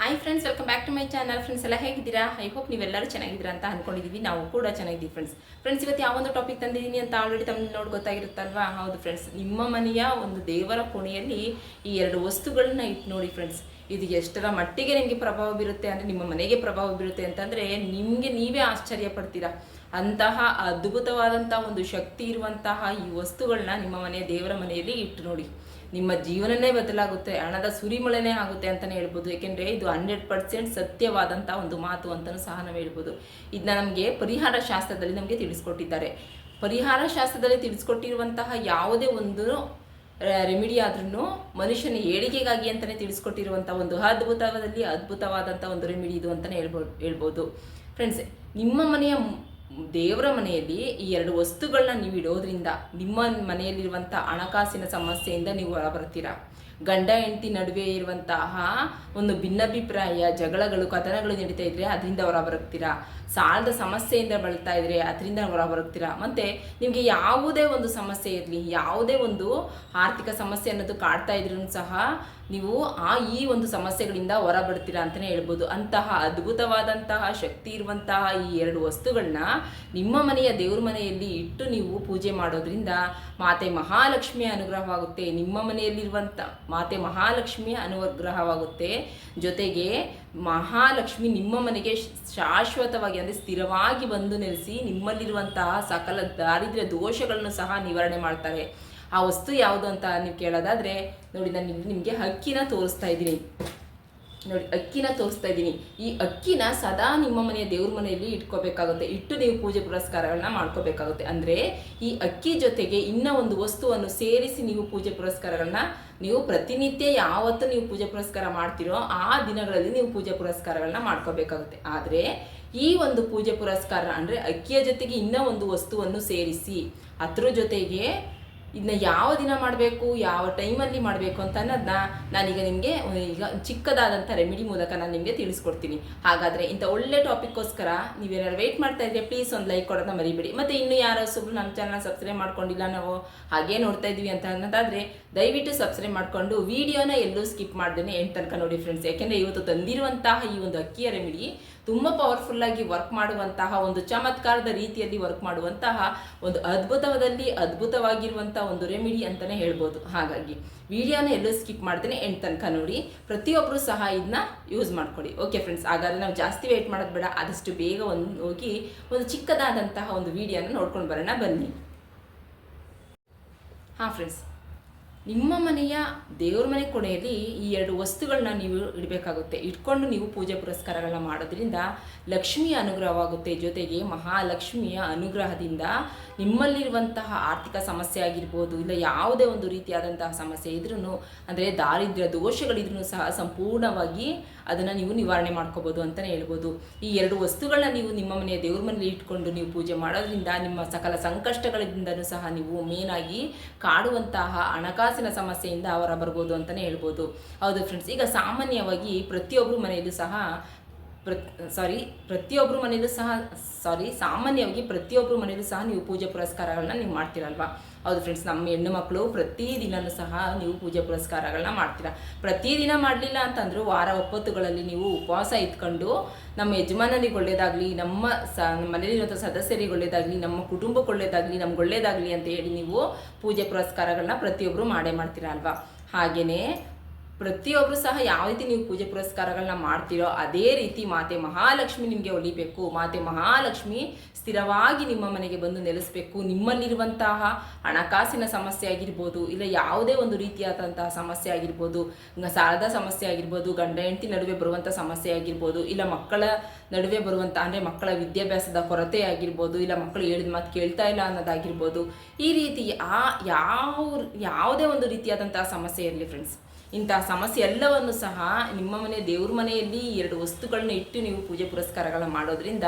Hi friends welcome back to my channel friends ಎಲ್ಲ ಹೇಗಿದ್ದೀರಾ? I hope ನೀವೆಲ್ಲರೂ ಚೆನ್ನಾಗಿದ್ದೀರಾ ಅಂತ ಅಂದ್ಕೊಂಡಿದ್ದೀವಿ ನಾವು ಕೂಡ ಚೆನ್ನಾಗಿದ್ದೀವಿ ಫ್ರೆಂಡ್ಸ್ ಫ್ರೆಂಡ್ಸ್ ಇವತ್ತು ಯಾವೊಂದು ಟಾಪಿಕ್ ತಂದಿದ್ದೀನಿ ಅಂತ ಆಲ್ರೆಡಿ ತಮ್ಮ ನೋಡಿ ಗೊತ್ತಾಗಿರುತ್ತಲ್ವಾ? ಹೌದು ಫ್ರೆಂಡ್ಸ್ ನಿಮ್ಮ ಮನೆಯ ಒಂದು ದೇವರ ಕೋಣೆಯಲ್ಲಿ ಈ ಎರಡು ವಸ್ತುಗಳನ್ನ ಇಟ್ಟು ನೋಡಿ ಫ್ರೆಂಡ್ಸ್ ಇದು ಎಷ್ಟರ ಮಟ್ಟಿಗೆ ನಿಮಗೆ ಪ್ರಭಾವ ಬೀರುತ್ತೆ ಅಂದರೆ, ನಿಮ್ಮ ಮನೆಗೆ ಪ್ರಭಾವ ಬೀರುತ್ತೆ ಅಂತಂದರೆ, ನಿಮಗೆ ನೀವೇ ಆಶ್ಚರ್ಯ ಪಡ್ತೀರಾ? ಅಂತಹ ಅದ್ಭುತವಾದಂತಹ ಒಂದು ಶಕ್ತಿ ಇರುವಂತಹ ಈ ವಸ್ತುಗಳನ್ನ ನಿಮ್ಮ ಮನೆಯ ದೇವರ ಮನೆಯಲ್ಲಿ ಇಟ್ಟು ನೋಡಿ. ನಿಮ್ಮ ಜೀವನನೇ ಬದಲಾಗುತ್ತೆ, ಹಣದ ಸುರಿಮಳೆನೇ ಆಗುತ್ತೆ ಅಂತಲೇ ಹೇಳ್ಬೋದು. ಏಕೆಂದರೆ ಇದು ಹಂಡ್ರೆಡ್ ಪರ್ಸೆಂಟ್ ಸತ್ಯವಾದಂಥ ಒಂದು ಮಾತು ಅಂತಲೂ ಸಹ ನಾವು ಹೇಳ್ಬೋದು. ಇದನ್ನ ನಮಗೆ ಪರಿಹಾರ ಶಾಸ್ತ್ರದಲ್ಲಿ ನಮಗೆ ತಿಳಿಸ್ಕೊಟ್ಟಿದ್ದಾರೆ. ಪರಿಹಾರ ಶಾಸ್ತ್ರದಲ್ಲಿ ತಿಳಿಸ್ಕೊಟ್ಟಿರುವಂತಹ ಯಾವುದೇ ಒಂದು ರೆಮಿಡಿ ಆದ್ರೂ ಮನುಷ್ಯನ ಏಳಿಗೆಗಾಗಿ ಅಂತಲೇ ತಿಳಿಸ್ಕೊಟ್ಟಿರುವಂಥ ಒಂದು ಅದ್ಭುತದಲ್ಲಿ ಅದ್ಭುತವಾದಂಥ ಒಂದು ರೆಮಿಡಿ ಇದು ಅಂತಲೇ ಹೇಳ್ಬೋ, ಹೇಳ್ಬೋದು. ಫ್ರೆಂಡ್ಸ್ ನಿಮ್ಮ ಮನೆಯ ದೇವರ ಮನೆಯಲ್ಲಿ ಈ ಎರಡು ವಸ್ತುಗಳನ್ನ ನೀವು ಇಡೋದ್ರಿಂದ ನಿಮ್ಮ ಮನೆಯಲ್ಲಿರುವಂತಹ ಹಣಕಾಸಿನ ಸಮಸ್ಯೆಯಿಂದ ನೀವು ಹೊರಬರ್ತೀರಾ. ಗಂಡ ಹೆಂಡತಿ ನಡುವೆ ಇರುವಂತಹ ಒಂದು ಭಿನ್ನಾಭಿಪ್ರಾಯ, ಜಗಳಗಳು ಕಥನಗಳು ನಡೀತಾ ಇದ್ರೆ ಅದರಿಂದ ಹೊರ ಬರುತ್ತೀರಾ ಸಾಲದ ಸಮಸ್ಯೆಯಿಂದ ಬಳಲ್ತಾ ಇದ್ರೆ, ಅದರಿಂದ ಹೊರ ಬರುತ್ತೀರಾ? ಮತ್ತೆ ನಿಮಗೆ ಯಾವುದೇ ಒಂದು ಸಮಸ್ಯೆ ಇರಲಿ, ಯಾವುದೇ ಒಂದು ಆರ್ಥಿಕ ಸಮಸ್ಯೆ ಅನ್ನೋದು ಕಾಡ್ತಾ ಇದ್ರೂ ಸಹ ನೀವು ಆ ಈ ಒಂದು ಸಮಸ್ಯೆಗಳಿಂದ ಹೊರ ಬರ್ತೀರಾ ಅಂತಲೇ ಹೇಳ್ಬೋದು. ಅಂತಹ ಅದ್ಭುತವಾದಂತಹ ಶಕ್ತಿ ಇರುವಂತಹ ಈ ಎರಡು ವಸ್ತುಗಳನ್ನ ನಿಮ್ಮ ಮನೆಯ ದೇವ್ರ ಮನೆಯಲ್ಲಿ ಇಟ್ಟು ನೀವು ಪೂಜೆ ಮಾಡೋದ್ರಿಂದ ಮಾತೆ ಮಹಾಲಕ್ಷ್ಮಿಯ ಅನುಗ್ರಹವಾಗುತ್ತೆ. ನಿಮ್ಮ ಮನೆಯಲ್ಲಿರುವಂಥ ಮಾತೆ ಮಹಾಲಕ್ಷ್ಮಿಯ ಅನುಗ್ರಹವಾಗುತ್ತೆ. ಜೊತೆಗೆ ಮಹಾಲಕ್ಷ್ಮಿ ನಿಮ್ಮ ಮನೆಗೆ ಶಾಶ್ವತವಾಗಿ ಅಂದರೆ ಸ್ಥಿರವಾಗಿ ಬಂದು ನೆಲೆಸಿ ನಿಮ್ಮಲ್ಲಿರುವಂತಹ ಸಕಲ ದಾರಿದ್ರ್ಯ ದೋಷಗಳನ್ನು ಸಹ ನಿವಾರಣೆ ಮಾಡ್ತಾರೆ. ಆ ವಸ್ತು ಯಾವುದು ಅಂತ ನೀವು ಕೇಳೋದಾದರೆ ನೋಡಿ, ನಾನು ನಿಮಗೆ ಹಕ್ಕಿನ ತೋರಿಸ್ತಾ ಇದ್ದೀನಿ. ನೋಡಿ, ಅಕ್ಕಿನ ತೋರಿಸ್ತಾ ಇದ್ದೀನಿ. ಈ ಅಕ್ಕಿನ ಸದಾ ನಿಮ್ಮ ಮನೆಯ ದೇವ್ರ ಮನೆಯಲ್ಲಿ ಇಟ್ಕೋಬೇಕಾಗುತ್ತೆ. ಇಟ್ಟು ನೀವು ಪೂಜೆ ಪುರಸ್ಕಾರಗಳನ್ನ ಮಾಡ್ಕೋಬೇಕಾಗುತ್ತೆ. ಅಂದರೆ ಈ ಅಕ್ಕಿ ಜೊತೆಗೆ ಇನ್ನೂ ಒಂದು ವಸ್ತುವನ್ನು ಸೇರಿಸಿ ನೀವು ಪೂಜೆ ಪುರಸ್ಕಾರಗಳನ್ನ, ನೀವು ಪ್ರತಿನಿತ್ಯ ಯಾವತ್ತು ನೀವು ಪೂಜೆ ಪುರಸ್ಕಾರ ಮಾಡ್ತೀರೋ ಆ ದಿನಗಳಲ್ಲಿ ನೀವು ಪೂಜೆ ಪುರಸ್ಕಾರಗಳನ್ನ ಮಾಡ್ಕೋಬೇಕಾಗುತ್ತೆ. ಆದರೆ ಈ ಒಂದು ಪೂಜೆ ಪುರಸ್ಕಾರ ಅಂದರೆ ಅಕ್ಕಿಯ ಜೊತೆಗೆ ಇನ್ನೂ ಒಂದು ವಸ್ತುವನ್ನು ಸೇರಿಸಿ, ಅದ್ರ ಜೊತೆಗೆ ಇದನ್ನ ಯಾವ ದಿನ ಮಾಡಬೇಕು, ಯಾವ ಟೈಮಲ್ಲಿ ಮಾಡಬೇಕು ಅಂತ ಅನ್ನೋದನ್ನ ನಾನೀಗ ನಿಮಗೆ, ಈಗ ಚಿಕ್ಕದಾದಂಥ ರೆಮಿಡಿ ಮೂಲಕ ನಾನು ನಿಮಗೆ ತಿಳಿಸ್ಕೊಡ್ತೀನಿ. ಹಾಗಾದರೆ ಇಂಥ ಒಳ್ಳೆ ಟಾಪಿಕ್ಕೋಸ್ಕರ ನೀವೇನಾದ್ರು ವೆಯ್ಟ್ ಮಾಡ್ತಾ ಇದ್ರೆ ಪ್ಲೀಸ್ ಒಂದು ಲೈಕ್ ಕೊಡೋದನ್ನ ಮರಿಬೇಡಿ. ಮತ್ತು ಇನ್ನೂ ಯಾರೋ ಸುಮ್ಮನೆ ನಮ್ಮ ಚಾನಲ್ ಸಬ್ಸ್ಕ್ರೈಬ್ ಮಾಡ್ಕೊಂಡಿಲ್ಲ ನಾವು ಹಾಗೇ ನೋಡ್ತಾ ಇದ್ದೀವಿ ಅಂತ ಅನ್ನೋದಾದರೆ ದಯವಿಟ್ಟು ಸಬ್ಸ್ಕ್ರೈಬ್ ಮಾಡಿಕೊಂಡು ವಿಡಿಯೋನ ಎಲ್ಲೂ ಸ್ಕಿಪ್ ಮಾಡ್ದೇನೆ ಎಂಟು ತನಕ ನೋಡಿ ಫ್ರೆಂಡ್ಸ್ ಯಾಕೆಂದರೆ ಇವತ್ತು ತಂದಿರುವಂತಹ ಈ ಒಂದು ಅಕ್ಕಿಯ ರೆಮಿಡಿ ತುಂಬ ಪವರ್ಫುಲ್ಲಾಗಿ ವರ್ಕ್ ಮಾಡುವಂತಹ ಒಂದು ಚಮತ್ಕಾರದ ರೀತಿಯಲ್ಲಿ ವರ್ಕ್ ಮಾಡುವಂತಹ ಒಂದು ಅದ್ಭುತದಲ್ಲಿ ಅದ್ಭುತವಾಗಿರುವಂತಹ ಒಂದು ರೆಮಿಡಿ ಅಂತಲೇ ಹೇಳ್ಬೋದು. ಹಾಗಾಗಿ ವಿಡಿಯೋನ ಎಲ್ಲೂ ಸ್ಕಿಪ್ ಮಾಡ್ತೇನೆ ಎಂಡ್ ತನಕ ನೋಡಿ. ಪ್ರತಿಯೊಬ್ಬರು ಸಹ ಇದನ್ನ ಯೂಸ್ ಮಾಡ್ಕೊಳ್ಳಿ. ಓಕೆ ಫ್ರೆಂಡ್ಸ್ ಹಾಗಾದ್ರೆ ನಾವು ಜಾಸ್ತಿ ವೇಟ್ ಮಾಡೋದು ಬೇಡ. ಆದಷ್ಟು ಬೇಗ ಒಂದು ಹೋಗಿ ಒಂದು ಚಿಕ್ಕದಾದಂತಹ ಒಂದು ವಿಡಿಯೋನ ನೋಡ್ಕೊಂಡು ಬರೋಣ. ಬನ್ನಿ. ಹಾಂ ಫ್ರೆಂಡ್ಸ್ ನಿಮ್ಮ ಮನೆಯ ದೇವ್ರ ಮನೆ ಕೊನೆಯಲ್ಲಿ ಈ ಎರಡು ವಸ್ತುಗಳನ್ನ ನೀವು ಇಡಬೇಕಾಗುತ್ತೆ. ಇಟ್ಕೊಂಡು ನೀವು ಪೂಜೆ ಪುರಸ್ಕಾರಗಳನ್ನ ಮಾಡೋದ್ರಿಂದ ಲಕ್ಷ್ಮಿಯ ಅನುಗ್ರಹವಾಗುತ್ತೆ. ಜೊತೆಗೆ ಮಹಾಲಕ್ಷ್ಮಿಯ ಅನುಗ್ರಹದಿಂದ ನಿಮ್ಮಲ್ಲಿರುವಂತಹ ಆರ್ಥಿಕ ಸಮಸ್ಯೆ ಆಗಿರ್ಬೋದು, ಇಲ್ಲ ಯಾವುದೇ ಒಂದು ರೀತಿಯಾದಂತಹ ಸಮಸ್ಯೆ ಇದ್ರೂ ಅಂದರೆ ದಾರಿದ್ರ್ಯ ದೋಷಗಳಿದ್ರೂ ಸಹ ಸಂಪೂರ್ಣವಾಗಿ ಅದನ್ನು ನೀವು ನಿವಾರಣೆ ಮಾಡ್ಕೋಬೋದು ಅಂತಲೇ ಹೇಳ್ಬೋದು. ಈ ಎರಡು ವಸ್ತುಗಳನ್ನ ನೀವು ನಿಮ್ಮ ಮನೆಯ ದೇವ್ರ ಮನೆಯಲ್ಲಿ ಇಟ್ಕೊಂಡು ನೀವು ಪೂಜೆ ಮಾಡೋದ್ರಿಂದ ನಿಮ್ಮ ಸಕಲ ಸಂಕಷ್ಟಗಳಿಂದನೂ ಸಹ ನೀವು ಮೇನಾಗಿ ಕಾಡುವಂತಹ ಹಣಕಾಸಿನ ಸಮಸ್ಯೆಯಿಂದ ಅವರ ಬರ್ಬೋದು ಅಂತಲೇ ಹೇಳ್ಬೋದು. ಹೌದು ಫ್ರೆಂಡ್ಸ್ ಈಗ ಸಾಮಾನ್ಯವಾಗಿ ಪ್ರತಿಯೊಬ್ಬರು ಮನೆಯಲ್ಲೂ ಸಹ ಪ್ರ ಸಾರಿ ಪ್ರತಿಯೊಬ್ಬರು ಮನೆಯಲ್ಲೂ ಸಹ ಸಾರಿ ಸಾಮಾನ್ಯವಾಗಿ ಪ್ರತಿಯೊಬ್ಬರು ಮನೆಯಲ್ಲೂ ಸಹ ನೀವು ಪೂಜೆ ಪುರಸ್ಕಾರಗಳನ್ನ ನೀವು ಮಾಡ್ತೀರಲ್ವಾ? ಹೌದು ಫ್ರೆಂಡ್ಸ್ ನಮ್ಮ ಹೆಣ್ಣು ಮಕ್ಕಳು ಪ್ರತಿದಿನನೂ ಸಹ ನೀವು ಪೂಜೆ ಪುರಸ್ಕಾರಗಳನ್ನ ಮಾಡ್ತೀರಾ. ಪ್ರತಿದಿನ ಮಾಡಲಿಲ್ಲ ಅಂತಂದರೂ ವಾರ ಒಪ್ಪತ್ತುಗಳಲ್ಲಿ ನೀವು ಉಪವಾಸ ಇಟ್ಕೊಂಡು ನಮ್ಮ ಯಜಮಾನರಿಗೆ ಒಳ್ಳೇದಾಗಲಿ, ನಮ್ಮ ಸ, ನಮ್ಮ ಮನೆಯಲ್ಲಿರುವಂಥ ಸದಸ್ಯರಿಗೆ ಒಳ್ಳೇದಾಗಲಿ, ನಮ್ಮ ಕುಟುಂಬಕ್ಕೆ ಒಳ್ಳೇದಾಗಲಿ, ನಮ್ಗೆ ಒಳ್ಳೇದಾಗಲಿ ಅಂತ ಹೇಳಿ ನೀವು ಪೂಜೆ ಪುರಸ್ಕಾರಗಳನ್ನ ಪ್ರತಿಯೊಬ್ಬರು ಮಾಡೇ ಮಾಡ್ತೀರಾ ಅಲ್ವಾ? ಹಾಗೆಯೇ ಪ್ರತಿಯೊಬ್ಬರು ಸಹ ಯಾವ ರೀತಿ ನೀವು ಪೂಜೆ ಪುರಸ್ಕಾರಗಳನ್ನ ಮಾಡ್ತೀರೋ ಅದೇ ರೀತಿ ಮಾತೆ ಮಹಾಲಕ್ಷ್ಮಿ ನಿಮಗೆ ಒಲಿಬೇಕು. ಮಾತೆ ಮಹಾಲಕ್ಷ್ಮಿ ಸ್ಥಿರವಾಗಿ ನಿಮ್ಮ ಮನೆಗೆ ಬಂದು ನೆಲೆಸಬೇಕು. ನಿಮ್ಮಲ್ಲಿರುವಂತಹ ಹಣಕಾಸಿನ ಸಮಸ್ಯೆ ಆಗಿರ್ಬೋದು, ಇಲ್ಲ ಯಾವುದೇ ಒಂದು ರೀತಿಯಾದಂತಹ ಸಮಸ್ಯೆ ಆಗಿರ್ಬೋದು, ಸಾಲದ ಸಮಸ್ಯೆ ಆಗಿರ್ಬೋದು, ಗಂಡ ಹೆಂಡತಿ ನಡುವೆ ಬರುವಂತಹ ಸಮಸ್ಯೆ ಆಗಿರ್ಬೋದು, ಇಲ್ಲ ಮಕ್ಕಳ ನಡುವೆ ಬರುವಂಥ ಅಂದ್ರೆ ಮಕ್ಕಳ ವಿದ್ಯಾಭ್ಯಾಸದ ಕೊರತೆ ಆಗಿರ್ಬೋದು, ಇಲ್ಲ ಮಕ್ಕಳು ಹೇಳಿದ ಮಾತು ಕೇಳ್ತಾ ಇಲ್ಲ ಅನ್ನೋದಾಗಿರ್ಬೋದು, ಈ ರೀತಿ ಆ ಯಾವ ಯಾವುದೇ ಒಂದು ರೀತಿಯಾದಂತಹ ಸಮಸ್ಯೆ ಇರಲಿ ಫ್ರೆಂಡ್ಸ್ ಇಂತಹ ಸಮಸ್ಯೆ ಎಲ್ಲವನ್ನು ಸಹ ನಿಮ್ಮ ಮನೆ, ದೇವ್ರ ಮನೆಯಲ್ಲಿ ಎರಡು ವಸ್ತುಗಳನ್ನ ಇಟ್ಟು ನೀವು ಪೂಜೆ ಪುರಸ್ಕಾರಗಳನ್ನ ಮಾಡೋದ್ರಿಂದ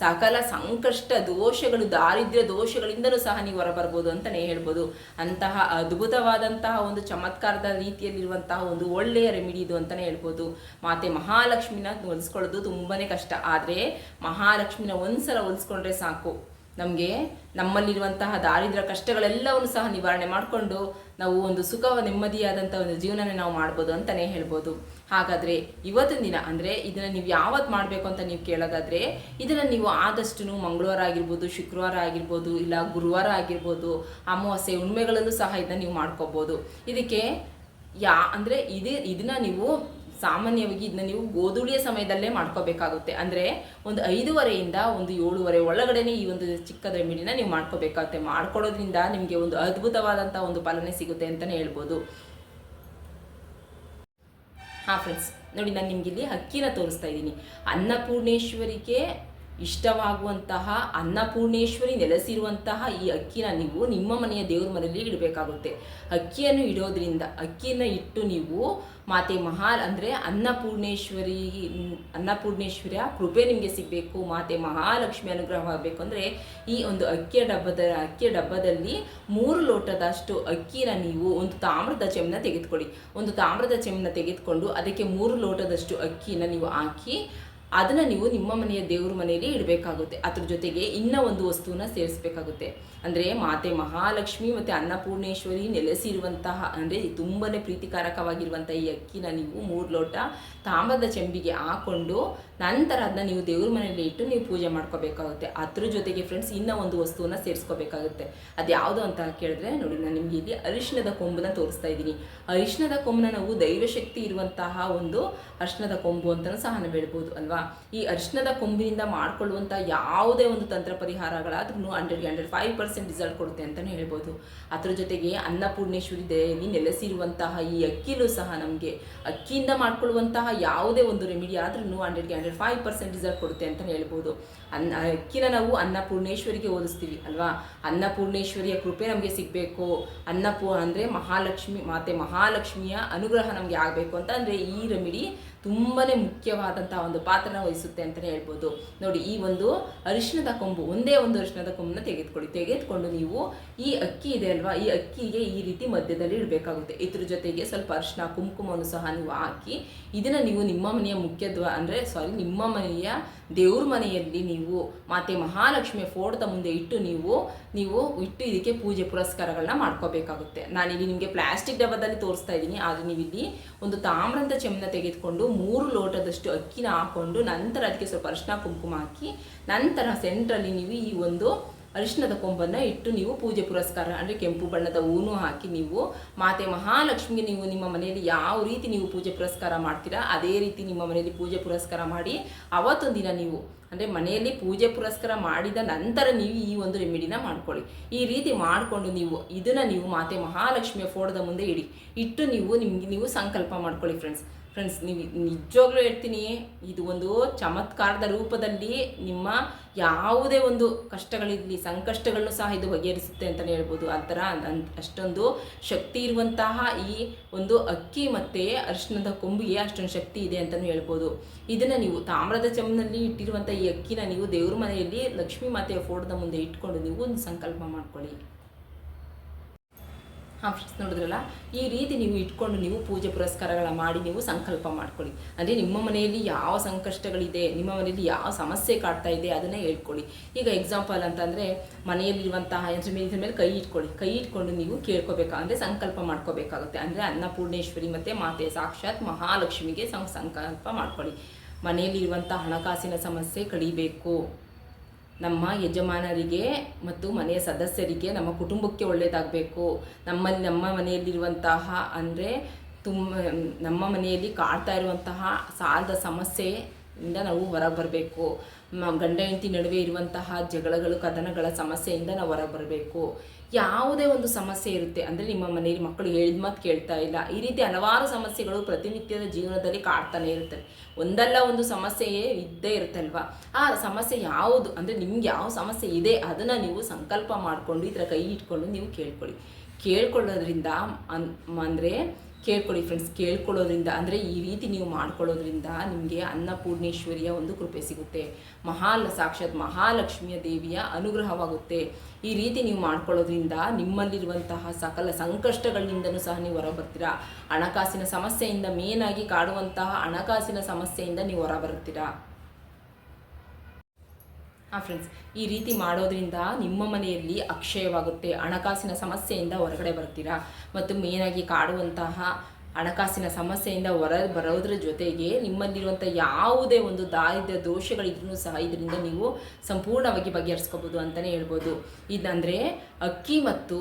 ಸಕಲ ಸಂಕಷ್ಟ ದೋಷಗಳು, ದಾರಿದ್ರ್ಯ ದೋಷಗಳಿಂದಲೂ ಸಹ ನೀವು ಹೊರಬರ್ಬೋದು ಅಂತಲೇ ಹೇಳ್ಬೋದು. ಅಂತಹ ಅದ್ಭುತವಾದಂತಹ ಒಂದು ಚಮತ್ಕಾರದ ರೀತಿಯಲ್ಲಿರುವಂತಹ ಒಂದು ಒಳ್ಳೆಯ ರೆಮಿಡಿ ಇದು ಅಂತಲೇ ಹೇಳ್ಬೋದು. ಮಾತೆ ಮಹಾಲಕ್ಷ್ಮಿನ ಹೊಲಿಸ್ಕೊಳ್ಳೋದು ತುಂಬಾ ಕಷ್ಟ. ಆದರೆ ಮಹಾಲಕ್ಷ್ಮಿನ ಒಂದ್ಸಲ ಹೊಲಿಸ್ಕೊಂಡ್ರೆ ಸಾಕು. ನಮಗೆ ನಮ್ಮಲ್ಲಿರುವಂತಹ ದಾರಿದ್ರ್ಯ ಕಷ್ಟಗಳೆಲ್ಲವನ್ನು ಸಹ ನಿವಾರಣೆ ಮಾಡಿಕೊಂಡು ನಾವು ಒಂದು ಸುಖ ನೆಮ್ಮದಿಯಾದಂಥ ಒಂದು ಜೀವನನ ನಾವು ಮಾಡ್ಬೋದು ಅಂತಲೇ ಹೇಳ್ಬೋದು. ಹಾಗಾದರೆ ಇವತ್ತಿನ ದಿನ ಅಂದರೆ ಇದನ್ನು ನೀವು ಯಾವತ್ತು ಮಾಡಬೇಕು ಅಂತ ನೀವು ಕೇಳೋದಾದರೆ, ಇದನ್ನು ನೀವು ಆದಷ್ಟು ಮಂಗಳವಾರ ಆಗಿರ್ಬೋದು, ಶುಕ್ರವಾರ ಆಗಿರ್ಬೋದು, ಇಲ್ಲ ಗುರುವಾರ ಆಗಿರ್ಬೋದು, ಅಮಾವಾಸ್ಯೆ ಹುಣ್ಮೆಗಳಲ್ಲೂ ಸಹ ಇದನ್ನ ನೀವು ಮಾಡ್ಕೋಬೋದು. ಇದಕ್ಕೆ ಯಾ ಅಂದರೆ ಇದೇ ಇದನ್ನ ನೀವು ಸಾಮಾನ್ಯವಾಗಿ ಇದನ್ನ ನೀವು ಗೋಧೂಳಿಯ ಸಮಯದಲ್ಲೇ ಮಾಡ್ಕೋಬೇಕಾಗುತ್ತೆ. ಅಂದರೆ ಒಂದು ಐದೂವರೆಯಿಂದ ಒಂದು ಏಳುವರೆ ಒಳಗಡೆನೆ ಈ ಒಂದು ಚಿಕ್ಕದ ಮೀನಿನ ನೀವು ಮಾಡ್ಕೋಬೇಕಾಗುತ್ತೆ. ಮಾಡ್ಕೊಳ್ಳೋದ್ರಿಂದ ನಿಮಗೆ ಒಂದು ಅದ್ಭುತವಾದಂಥ ಒಂದು ಫಲನೆ ಸಿಗುತ್ತೆ ಅಂತಲೇ ಹೇಳ್ಬೋದು. ಹಾಂ ಫ್ರೆಂಡ್ಸ್ ನೋಡಿ ನಾನು ನಿಮಗಿಲ್ಲಿ ಅಕ್ಕಿನ ತೋರಿಸ್ತಾ ಇದ್ದೀನಿ. ಅನ್ನಪೂರ್ಣೇಶ್ವರಿಗೆ ಇಷ್ಟವಾಗುವಂತಹ ಅನ್ನಪೂರ್ಣೇಶ್ವರಿ ನೆಲೆಸಿರುವಂತಹ ಈ ಅಕ್ಕಿನ ನೀವು ನಿಮ್ಮ ಮನೆಯ ದೇವ್ರ ಮನೆಯಲ್ಲಿ ಇಡಬೇಕಾಗುತ್ತೆ. ಅಕ್ಕಿಯನ್ನು ಇಡೋದ್ರಿಂದ, ಅಕ್ಕಿನ ಇಟ್ಟು ನೀವು ಮಾತೆ ಮಹಾಲ್ ಅಂದರೆ ಅನ್ನಪೂರ್ಣೇಶ್ವರಿ, ಅನ್ನಪೂರ್ಣೇಶ್ವರಿಯ ಕೃಪೆ ನಿಮಗೆ ಸಿಗಬೇಕು, ಮಾತೆ ಮಹಾಲಕ್ಷ್ಮಿ ಅನುಗ್ರಹವಾಗಬೇಕು ಅಂದರೆ ಈ ಒಂದು ಅಕ್ಕಿಯ ಡಬ್ಬದ, ಅಕ್ಕಿಯ ಡಬ್ಬದಲ್ಲಿ ಮೂರು ಲೋಟದಷ್ಟು ಅಕ್ಕಿನ ನೀವು ಒಂದು ತಾಮ್ರದ ಚೆಮ್ಮನ ತೆಗೆದುಕೊಳ್ಳಿ. ಒಂದು ತಾಮ್ರದ ಚೆಮ್ಮನ ತೆಗೆದುಕೊಂಡು ಅದಕ್ಕೆ ಮೂರು ಲೋಟದಷ್ಟು ಅಕ್ಕಿನ ನೀವು ಹಾಕಿ ಅದನ್ನು ನೀವು ನಿಮ್ಮ ಮನೆಯ ದೇವ್ರ ಮನೆಯಲ್ಲಿ ಇಡಬೇಕಾಗುತ್ತೆ. ಅದ್ರ ಜೊತೆಗೆ ಇನ್ನ ಒಂದು ವಸ್ತುವನ್ನ ಸೇರಿಸಬೇಕಾಗುತ್ತೆ. ಅಂದರೆ ಮಾತೆ ಮಹಾಲಕ್ಷ್ಮಿ ಮತ್ತು ಅನ್ನಪೂರ್ಣೇಶ್ವರಿ ನೆಲೆಸಿರುವಂತಹ, ಅಂದರೆ ತುಂಬಾ ಪ್ರೀತಿಕಾರಕವಾಗಿರುವಂಥ ಈ ಅಕ್ಕಿನ ನೀವು ಮೂರು ಲೋಟ ತಾಮ್ರದ ಚೆಂಬಿಗೆ ಹಾಕೊಂಡು ನಂತರ ಅದನ್ನ ನೀವು ದೇವ್ರ ಮನೆಯಲ್ಲಿ ಇಟ್ಟು ನೀವು ಪೂಜೆ ಮಾಡ್ಕೋಬೇಕಾಗುತ್ತೆ. ಅದ್ರ ಜೊತೆಗೆ ಫ್ರೆಂಡ್ಸ್ ಇನ್ನ ಒಂದು ವಸ್ತುವನ್ನ ಸೇರಿಸ್ಕೋಬೇಕಾಗುತ್ತೆ. ಅದು ಯಾವುದು ಅಂತ ಕೇಳಿದ್ರೆ ನೋಡಿ, ನಾನು ನಿಮಗೆ ಇಲ್ಲಿ ಅರಿಶಿಣದ ಕೊಂಬನ್ನ ತೋರಿಸ್ತಾ ಇದ್ದೀನಿ. ಅರಿಶಿಣದ ಕೊಂಬನ್ನ ನಾವು ದೈವಶಕ್ತಿ ಇರುವಂತಹ ಒಂದು ಅರಿಶಿಣದ ಕೊಂಬು ಅಂತಲೂ ಸಹ ನಾವು ಹೇಳ್ಬೋದು, ಅಲ್ವಾ? ಈ ಅರಿಶಿಣದ ಕೊಂಬಿನಿಂದ ಮಾಡ್ಕೊಳ್ಳುವಂಥ ಯಾವುದೇ ಒಂದು ತಂತ್ರ ಪರಿಹಾರಗಳಾದ್ರೂ ಹಂಡ್ರೆಡ್ಗೆ ಹಂಡ್ರೆಡ್ ಫೈವ್ ಪರ್ಸೆಂಟ್ ರಿಸಲ್ಟ್ ಕೊಡುತ್ತೆ ಅಂತಲೇ ಹೇಳ್ಬೋದು. ಅದ್ರ ಜೊತೆಗೆ ಅನ್ನಪೂರ್ಣೇಶ್ವರಿ ದೇವಿ ನೆಲೆಸಿರುವಂತಹ ಈ ಅಕ್ಕಿಲೂ ಸಹ ನಮಗೆ ಅಕ್ಕಿಯಿಂದ ಮಾಡ್ಕೊಳ್ಳುವಂತಹ ಯಾವುದೇ ಒಂದು ರೆಮಿಡಿ ಆದ್ರೂ ಹಂಡ್ರೆಡ್ಗೆ ಹಂಡ್ರೆಡ್ ಫೈವ್ ಪರ್ಸೆಂಟ್ ರಿಸಲ್ಟ್ ಕೊಡುತ್ತೆ ಅಂತಲೇ ಹೇಳ್ಬೋದು. ಅನ್ನ, ಅಕ್ಕಿನ ನಾವು ಅನ್ನಪೂರ್ಣೇಶ್ವರಿಗೆ ಹೋಲಿಸ್ತೀವಿ ಅಲ್ವಾ? ಅನ್ನಪೂರ್ಣೇಶ್ವರಿಯ ಕೃಪೆ ನಮಗೆ ಸಿಗಬೇಕು. ಅನ್ನಪೂ ಅಂದರೆ ಮಹಾಲಕ್ಷ್ಮಿ, ಮಾತೆ ಮಹಾಲಕ್ಷ್ಮಿಯ ಅನುಗ್ರಹ ನಮಗೆ ಆಗಬೇಕು ಅಂತ ಅಂದರೆ ಈ ರೆಮಿಡಿ ತುಂಬಾ ಮುಖ್ಯವಾದಂಥ ಒಂದು ಪಾತ್ರನ ವಹಿಸುತ್ತೆ ಅಂತಲೇ ಹೇಳ್ಬೋದು. ನೋಡಿ, ಈ ಒಂದು ಅರಿಶಿಣದ ಕೊಂಬು, ಒಂದೇ ಒಂದು ಅರಿಶಿನದ ಕೊಂಬನ್ನ ತೆಗೆದುಕೊಳ್ಳಿ. ತೆಗೆದುಕೊಂಡು ನೀವು ಈ ಅಕ್ಕಿ ಇದೆ ಅಲ್ವಾ, ಈ ಅಕ್ಕಿಗೆ ಈ ರೀತಿ ಮಧ್ಯದಲ್ಲಿ ಇಡಬೇಕಾಗುತ್ತೆ. ಇದ್ರ ಜೊತೆಗೆ ಸ್ವಲ್ಪ ಅರಿಶಿನ ಕುಂಕುಮವನ್ನು ಸಹ ನೀವು ಹಾಕಿ, ಇದನ್ನು ನೀವು ನಿಮ್ಮ ಮನೆಯ ಮುಖ್ಯದ್ವ ಅಂದರೆ ಸಾರಿ ನಿಮ್ಮ ಮನೆಯ ದೇವ್ರ ಮನೆಯಲ್ಲಿ ನೀವು ಮಾತೆ ಮಹಾಲಕ್ಷ್ಮಿಯ ಫೋಟೋದ ಮುಂದೆ ಇಟ್ಟು ನೀವು ನೀವು ಇಟ್ಟು ಇದಕ್ಕೆ ಪೂಜೆ ಪುರಸ್ಕಾರಗಳನ್ನ ಮಾಡ್ಕೋಬೇಕಾಗುತ್ತೆ. ನಾನಿಲ್ಲಿ ನಿಮಗೆ ಪ್ಲಾಸ್ಟಿಕ್ ಡಬ್ಬದಲ್ಲಿ ತೋರಿಸ್ತಾ ಇದ್ದೀನಿ, ಆದರೆ ನೀವು ಇಲ್ಲಿ ಒಂದು ತಾಮ್ರದ ಚೆಮ್ಮನ ತೆಗೆದುಕೊಂಡು ಮೂರು ಲೋಟದಷ್ಟು ಅಕ್ಕಿನ ಹಾಕೊಂಡು ನಂತರ ಅದಕ್ಕೆ ಸ್ವಲ್ಪ ಅರಿಶಿನ ಕುಂಕುಮ ಹಾಕಿ ನಂತರ ಸೆಂಟ್ರಲ್ಲಿ ನೀವು ಈ ಒಂದು ಅರಿಶಿಣದ ಕೊಂಬನ್ನು ಇಟ್ಟು ನೀವು ಪೂಜೆ ಪುರಸ್ಕಾರ, ಅಂದರೆ ಕೆಂಪು ಬಣ್ಣದ ಹೂನು ಹಾಕಿ ನೀವು ಮಾತೆ ಮಹಾಲಕ್ಷ್ಮಿಗೆ ನೀವು ನಿಮ್ಮ ಮನೆಯಲ್ಲಿ ಯಾವ ರೀತಿ ನೀವು ಪೂಜೆ ಪುರಸ್ಕಾರ ಮಾಡ್ತೀರಾ, ಅದೇ ರೀತಿ ನಿಮ್ಮ ಮನೆಯಲ್ಲಿ ಪೂಜೆ ಪುರಸ್ಕಾರ ಮಾಡಿ ಅವತ್ತೊಂದು ದಿನ ನೀವು, ಅಂದರೆ ಮನೆಯಲ್ಲಿ ಪೂಜೆ ಪುರಸ್ಕಾರ ಮಾಡಿದ ನಂತರ ನೀವು ಈ ಒಂದು ರೆಮಿಡಿನ ಮಾಡ್ಕೊಳ್ಳಿ. ಈ ರೀತಿ ಮಾಡಿಕೊಂಡು ನೀವು ಇದನ್ನು ನೀವು ಮಾತೆ ಮಹಾಲಕ್ಷ್ಮಿಯ ಫೋಟೋದ ಮುಂದೆ ಇಡಿ. ಇಟ್ಟು ನೀವು ನಿಮಗೆ ನೀವು ಸಂಕಲ್ಪ ಮಾಡ್ಕೊಳ್ಳಿ ಫ್ರೆಂಡ್ಸ್ ಫ್ರೆಂಡ್ಸ್ ನೀವು ನಿಜವಾಗ್ಲೂ ಹೇಳ್ತೀನಿ, ಇದು ಒಂದು ಚಮತ್ಕಾರದ ರೂಪದಲ್ಲಿ ನಿಮ್ಮ ಯಾವುದೇ ಒಂದು ಕಷ್ಟಗಳಿರಲಿ, ಸಂಕಷ್ಟಗಳನ್ನು ಸಹ ಇದು ಬಗೆಹರಿಸುತ್ತೆ ಅಂತಲೇ ಹೇಳ್ಬೋದು. ಆ ಥರ ಅಷ್ಟೊಂದು ಶಕ್ತಿ ಇರುವಂತಹ ಈ ಒಂದು ಅಕ್ಕಿ ಮತ್ತು ಅರಿಶಿಣದ ಕೊಂಬಿಗೆ ಅಷ್ಟೊಂದು ಶಕ್ತಿ ಇದೆ ಅಂತಲೂ ಹೇಳ್ಬೋದು. ಇದನ್ನು ನೀವು ತಾಮ್ರದ ಚಮನಲ್ಲಿ ಇಟ್ಟಿರುವಂಥ ಈ ಅಕ್ಕಿನ ನೀವು ದೇವ್ರ ಮನೆಯಲ್ಲಿ ಲಕ್ಷ್ಮೀ ಮಾತೆಯ ಫೋಟೋದ ಮುಂದೆ ಇಟ್ಕೊಂಡು ನೀವು ಒಂದು ಸಂಕಲ್ಪ ಮಾಡ್ಕೊಳ್ಳಿ. ಫ್ರೆಂಡ್ಸ್ ನೋಡಿದ್ರಲ್ಲ? ಈ ರೀತಿ ನೀವು ಇಟ್ಕೊಂಡು ನೀವು ಪೂಜೆ ಪುರಸ್ಕಾರಗಳ ಮಾಡಿ ನೀವು ಸಂಕಲ್ಪ ಮಾಡ್ಕೊಳ್ಳಿ. ಅಂದರೆ ನಿಮ್ಮ ಮನೆಯಲ್ಲಿ ಯಾವ ಸಂಕಷ್ಟಗಳಿದೆ, ನಿಮ್ಮ ಮನೆಯಲ್ಲಿ ಯಾವ ಸಮಸ್ಯೆ ಕಾಡ್ತಾ ಇದೆ ಅದನ್ನೇ ಹೇಳ್ಕೊಳ್ಳಿ. ಈಗ ಎಕ್ಸಾಂಪಲ್ ಅಂತಂದರೆ ಮನೆಯಲ್ಲಿರುವಂತಹ ಯಂತ್ರ ಮೇಲೆ ಮೇಲೆ ಕೈ ಇಟ್ಕೊಳ್ಳಿ. ಕೈ ಇಟ್ಕೊಂಡು ನೀವು ಕೇಳ್ಕೋಬೇಕಾ ಅಂದರೆ ಸಂಕಲ್ಪ ಮಾಡ್ಕೋಬೇಕಾಗುತ್ತೆ. ಅಂದರೆ ಅನ್ನಪೂರ್ಣೇಶ್ವರಿ ಮತ್ತು ಮಾತೆ ಸಾಕ್ಷಾತ್ ಮಹಾಲಕ್ಷ್ಮಿಗೆ ಸಂಕಲ್ಪ ಮಾಡ್ಕೊಳ್ಳಿ. ಮನೆಯಲ್ಲಿರುವಂಥ ಹಣಕಾಸಿನ ಸಮಸ್ಯೆ ಕಡಿಬೇಕು ನಮ್ಮ ಯಜಮಾನರಿಗೆ ಮತ್ತು ಮನೆಯ ಸದಸ್ಯರಿಗೆ, ನಮ್ಮ ಕುಟುಂಬಕ್ಕೆ ಒಳ್ಳೆಯದಾಗಬೇಕು ನಮ್ಮಲ್ಲಿ, ನಮ್ಮ ಮನೆಯಲ್ಲಿರುವಂತಹ ಅಂದರೆ ತುಂಬ ನಮ್ಮ ಮನೆಯಲ್ಲಿ ಕಾಡ್ತಾ ಇರುವಂತಹ ಸಾಲದ ಸಮಸ್ಯೆಯಿಂದ ನಾವು ಹೊರಗೆ ಬರಬೇಕು ಗಂಡ ಹೆಂಡತಿ ನಡುವೆ ಇರುವಂತಹ ಜಗಳಗಳು, ಕದನಗಳ ಸಮಸ್ಯೆಯಿಂದ ನಾವು ಹೊರಗೆ ಬರಬೇಕು ಯಾವುದೇ ಒಂದು ಸಮಸ್ಯೆ ಇರುತ್ತೆ ಅಂದರೆ ನಿಮ್ಮ ಮನೆಯಲ್ಲಿ ಮಕ್ಕಳು ಹೇಳಿದ ಮಾತು ಕೇಳ್ತಾ ಇಲ್ಲ. ಈ ರೀತಿ ಹಲವಾರು ಸಮಸ್ಯೆಗಳು ಪ್ರತಿನಿತ್ಯದ ಜೀವನದಲ್ಲಿ ಕಾಡ್ತಾನೆ ಇರುತ್ತೆ ಒಂದಲ್ಲ ಒಂದು ಸಮಸ್ಯೆಯೇ ಇದ್ದೇ ಇರುತ್ತಲ್ವಾ? ಆ ಸಮಸ್ಯೆ ಯಾವುದು? ಅಂದರೆ ನಿಮ್ಗೆ ಯಾವ ಸಮಸ್ಯೆ ಇದೆ? ಅದನ್ನು ನೀವು ಸಂಕಲ್ಪ ಮಾಡಿಕೊಂಡು, ಇದರ ಕೈ ಇಟ್ಕೊಂಡು ನೀವು ಕೇಳ್ಕೊಳ್ಳಿ. ಕೇಳ್ಕೊಳ್ಳೋದ್ರಿಂದ ಅನ್ ಅಂದರೆ ಕೇಳ್ಕೊಳ್ಳಿ ಫ್ರೆಂಡ್ಸ್ ಕೇಳ್ಕೊಳ್ಳೋದ್ರಿಂದ, ಅಂದರೆ ಈ ರೀತಿ ನೀವು ಮಾಡ್ಕೊಳ್ಳೋದ್ರಿಂದ ನಿಮಗೆ ಅನ್ನಪೂರ್ಣೇಶ್ವರಿಯ ಒಂದು ಕೃಪೆ ಸಿಗುತ್ತೆ. ಮಹಾಲ ಸಾಕ್ಷಾತ್ ಮಹಾಲಕ್ಷ್ಮಿಯ ದೇವಿಯ ಅನುಗ್ರಹವಾಗುತ್ತೆ. ಈ ರೀತಿ ನೀವು ಮಾಡ್ಕೊಳ್ಳೋದ್ರಿಂದ ನಿಮ್ಮಲ್ಲಿರುವಂತಹ ಸಕಲ ಸಂಕಷ್ಟಗಳಿಂದನೂ ಸಹ ನೀವು ಹೊರಬರ್ತೀರಾ. ಹಣಕಾಸಿನ ಸಮಸ್ಯೆಯಿಂದ ಮೇನಾಗಿ ಕಾಡುವಂತಹ ಹಣಕಾಸಿನ ಸಮಸ್ಯೆಯಿಂದ ನೀವು ಹೊರಬರ್ತೀರಾ ಹಾಂ ಫ್ರೆಂಡ್ಸ್ ಈ ರೀತಿ ಮಾಡೋದ್ರಿಂದ ನಿಮ್ಮ ಮನೆಯಲ್ಲಿ ಅಕ್ಷಯವಾಗುತ್ತೆ, ಹಣಕಾಸಿನ ಸಮಸ್ಯೆಯಿಂದ ಹೊರಗಡೆ ಬರ್ತೀರಾ? ಮತ್ತು ಮೇನಾಗಿ ಕಾಡುವಂತಹ ಹಣಕಾಸಿನ ಸಮಸ್ಯೆಯಿಂದ ಹೊರ ಬರೋದ್ರ ಜೊತೆಗೆ ನಿಮ್ಮಲ್ಲಿರುವಂಥ ಯಾವುದೇ ಒಂದು ದಾರಿದ್ರ್ಯ ದೋಷಗಳಿದ್ರೂ ಸಹ ಇದರಿಂದ ನೀವು ಸಂಪೂರ್ಣವಾಗಿ ಬಗೆಹರಿಸ್ಕೋಬೋದು ಅಂತಲೇ ಹೇಳ್ಬೋದು. ಇದಂದರೆ ಅಕ್ಕಿ ಮತ್ತು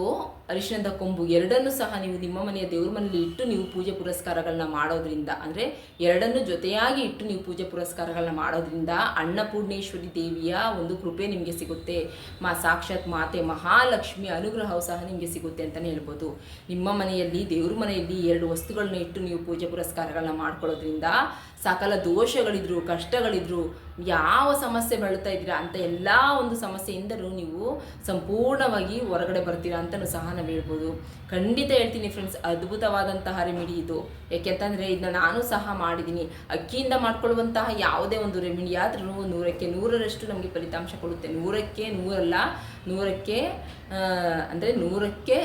ಅರಿಶಿಣದ ಕೊಂಬು ಎರಡನ್ನು ಸಹ ನೀವು ನಿಮ್ಮ ಮನೆಯ ದೇವ್ರ ಮನೆಯಲ್ಲಿ ಇಟ್ಟು ನೀವು ಪೂಜೆ ಪುರಸ್ಕಾರಗಳನ್ನ ಮಾಡೋದ್ರಿಂದ, ಅಂದರೆ ಎರಡನ್ನು ಜೊತೆಯಾಗಿ ಇಟ್ಟು ನೀವು ಪೂಜೆ ಪುರಸ್ಕಾರಗಳನ್ನ ಮಾಡೋದ್ರಿಂದ ಅನ್ನಪೂರ್ಣೇಶ್ವರಿ ದೇವಿಯ ಒಂದು ಕೃಪೆ ನಿಮಗೆ ಸಿಗುತ್ತೆ. ಮಾ ಸಾಕ್ಷಾತ್ ಮಾತೆ ಮಹಾಲಕ್ಷ್ಮಿ ಅನುಗ್ರಹವು ಸಹ ನಿಮಗೆ ಸಿಗುತ್ತೆ ಅಂತಲೇ ಹೇಳ್ಬೋದು. ನಿಮ್ಮ ಮನೆಯಲ್ಲಿ, ದೇವ್ರ ಮನೆಯಲ್ಲಿ ಎರಡು ವಸ್ತುಗಳನ್ನ ಇಟ್ಟು ನೀವು ಪೂಜೆ ಪುರಸ್ಕಾರಗಳನ್ನ ಮಾಡ್ಕೊಳ್ಳೋದ್ರಿಂದ ಸಕಲ ದೋಷಗಳಿದ್ರು, ಕಷ್ಟಗಳಿದ್ರು, ಯಾವ ಸಮಸ್ಯೆ ಬೆಳಿತಾ ಇದ್ದೀರಾ ಅಂತ ಎಲ್ಲ ಒಂದು ಸಮಸ್ಯೆಯಿಂದಲೂ ನೀವು ಸಂಪೂರ್ಣವಾಗಿ ಹೊರಗಡೆ ಬರ್ತೀರಾ ಅಂತಲೂ ಸಹ ನಾವು ಹೇಳ್ಬೋದು. ಖಂಡಿತ ಹೇಳ್ತೀನಿ ಫ್ರೆಂಡ್ಸ್ ಅದ್ಭುತವಾದಂತಹ ರೆಮಿಡಿ ಇದು. ಯಾಕೆಂತಂದರೆ ಇದನ್ನ ನಾನು ಸಹ ಮಾಡಿದ್ದೀನಿ. ಅಕ್ಕಿಯಿಂದ ಮಾಡ್ಕೊಳ್ಳುವಂತಹ ಯಾವುದೇ ಒಂದು ರೆಮಿಡಿ ಆದ್ರೂ ನೂರಕ್ಕೆ ನೂರರಷ್ಟು ನಮಗೆ ಫಲಿತಾಂಶ ಕೊಡುತ್ತೆ. ನೂರಕ್ಕೆ ನೂರಲ್ಲ, ನೂರಕ್ಕೆ ಅಂದರೆ ನೂರಕ್ಕೆ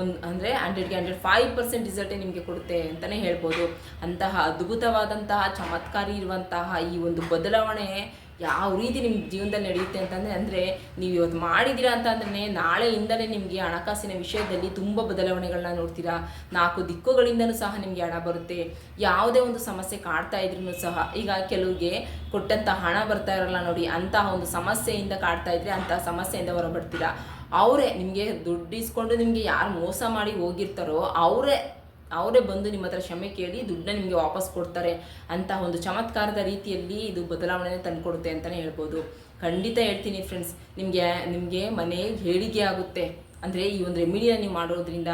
ಒಂದು ಅಂದರೆ ಹಂಡ್ರೆಡ್ಗೆ ಹಂಡ್ರೆಡ್ ಫೈವ್ ಪರ್ಸೆಂಟ್ ರಿಸಲ್ಟೇ ನಿಮಗೆ ಕೊಡುತ್ತೆ ಅಂತಲೇ ಹೇಳ್ಬೋದು. ಅಂತಹ ಅದ್ಭುತವಾದಂತಹ, ಚಮತ್ಕಾರಿ ಇರುವಂತಹ ಈ ಒಂದು ಬದಲಾವಣೆ ಯಾವ ರೀತಿ ನಿಮ್ಮ ಜೀವನದಲ್ಲಿ ನಡೆಯುತ್ತೆ ಅಂತಂದರೆ, ಅಂದರೆ ನೀವು ಇವತ್ತು ಮಾಡಿದ್ದೀರಾ ಅಂತಂದ್ರೆ ನಾಳೆಯಿಂದಲೇ ನಿಮಗೆ ಹಣಕಾಸಿನ ವಿಷಯದಲ್ಲಿ ತುಂಬ ಬದಲಾವಣೆಗಳನ್ನ ನೋಡ್ತೀರಾ. ನಾಲ್ಕು ದಿಕ್ಕುಗಳಿಂದಲೂ ಸಹ ನಿಮಗೆ ಹಣ ಬರುತ್ತೆ. ಯಾವುದೇ ಒಂದು ಸಮಸ್ಯೆ ಕಾಡ್ತಾ ಇದ್ರೂ ಸಹ, ಈಗ ಕೆಲವರಿಗೆ ಕೊಟ್ಟಂಥ ಹಣ ಬರ್ತಾ ಇರಲ್ಲ ನೋಡಿ, ಅಂತಹ ಒಂದು ಸಮಸ್ಯೆಯಿಂದ ಕಾಡ್ತಾ ಇದ್ರೆ ಅಂತಹ ಸಮಸ್ಯೆಯಿಂದ ಹೊರಬರ್ತೀರಾ. ಅವರೇ ನಿಮಗೆ ದುಡ್ಡು ಇಸ್ಕೊಂಡು ನಿಮಗೆ ಯಾರು ಮೋಸ ಮಾಡಿ ಹೋಗಿರ್ತಾರೋ ಅವರೇ ಅವರೇ ಬಂದು ನಿಮ್ಮ ಹತ್ರ ಕ್ಷಮೆ ಕೇಳಿ ದುಡ್ಡನ್ನ ನಿಮಗೆ ವಾಪಸ್ ಕೊಡ್ತಾರೆ ಅಂತ ಒಂದು ಚಮತ್ಕಾರದ ರೀತಿಯಲ್ಲಿ ಇದು ಬದಲಾವಣೆ ತಂದುಕೊಡುತ್ತೆ ಅಂತಲೇ ಹೇಳ್ಬೋದು. ಖಂಡಿತ ಹೇಳ್ತೀನಿ ಫ್ರೆಂಡ್ಸ್ ನಿಮಗೆ ನಿಮಗೆ ಮನೆ ಹೇಳಿಕೆ ಆಗುತ್ತೆ. ಅಂದರೆ ಈ ಒಂದು ರೆಮಿಡಿಯನ್ನು ನೀವು ಮಾಡೋದ್ರಿಂದ